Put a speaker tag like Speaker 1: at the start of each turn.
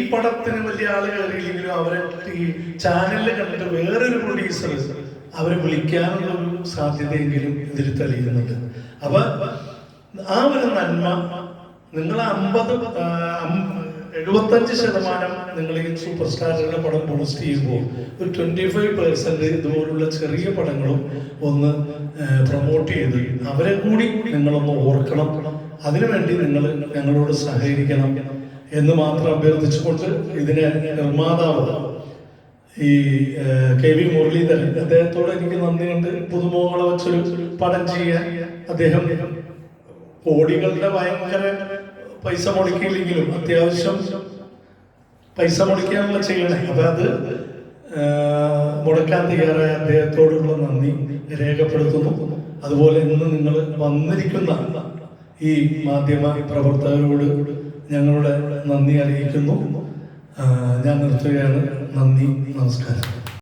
Speaker 1: ഈ പടത്തിന് വലിയ ആൾ കയറിയില്ലെങ്കിലും അവരെ ഈ ചാനലിൽ കണ്ടിട്ട് വേറൊരു പ്രൊഡ്യൂസർ അവരെ വിളിക്കാനുള്ള ഒരു സാധ്യതയെങ്കിലും ഇതിൽ തെളിയുന്നുണ്ട്. അപ്പൊ ആ ഒരു നന്മ നിങ്ങൾ അമ്പത് എഴുപത്തഞ്ച് ശതമാനം നിങ്ങൾ ഈ സൂപ്പർ സ്റ്റാറുകളുടെ പടം പോസ്റ്റ് ചെയ്യുമ്പോൾ ഒരു ട്വന്റി ഫൈവ് പെർസെന്റ് ഇതുപോലുള്ള ചെറിയ പടങ്ങളും ഒന്ന് പ്രൊമോട്ട് ചെയ്ത് അവരെ കൂടി നിങ്ങളൊന്ന് ഓർക്കണം. അതിനുവേണ്ടി നിങ്ങൾ ഞങ്ങളോട് സഹകരിക്കണം. എന്ന് മാത്രം അഭ്യർത്ഥിച്ചുകൊണ്ട് ഇതിന് നിർമ്മാതാവ് ഈ കെ വി മുരളീധരൻ അദ്ദേഹത്തോട് എനിക്ക് നന്ദിയുണ്ട് പുതുമുഖങ്ങളെ വെച്ചൊരു പടം ചെയ്യാൻ അദ്ദേഹം കോടികളുടെ ഭയങ്കര പൈസ മുടക്കിയില്ലെങ്കിലും അത്യാവശ്യം പൈസ മുടക്കാനുള്ള ചെയ്യണേ. അപ്പൊ അത് മുടക്കാൻ തയ്യാറായ അദ്ദേഹത്തോടുള്ള നന്ദി രേഖപ്പെടുത്തുന്നു. അതുപോലെ ഇന്ന് നിങ്ങൾ വന്നിരിക്കുന്ന ഈ മാധ്യമ പ്രവർത്തകരോട് ഞങ്ങളുടെ നന്ദി അറിയിക്കുന്നു. ഞാൻ നിർത്തുകയാണ്. നന്ദി നമസ്കാരം.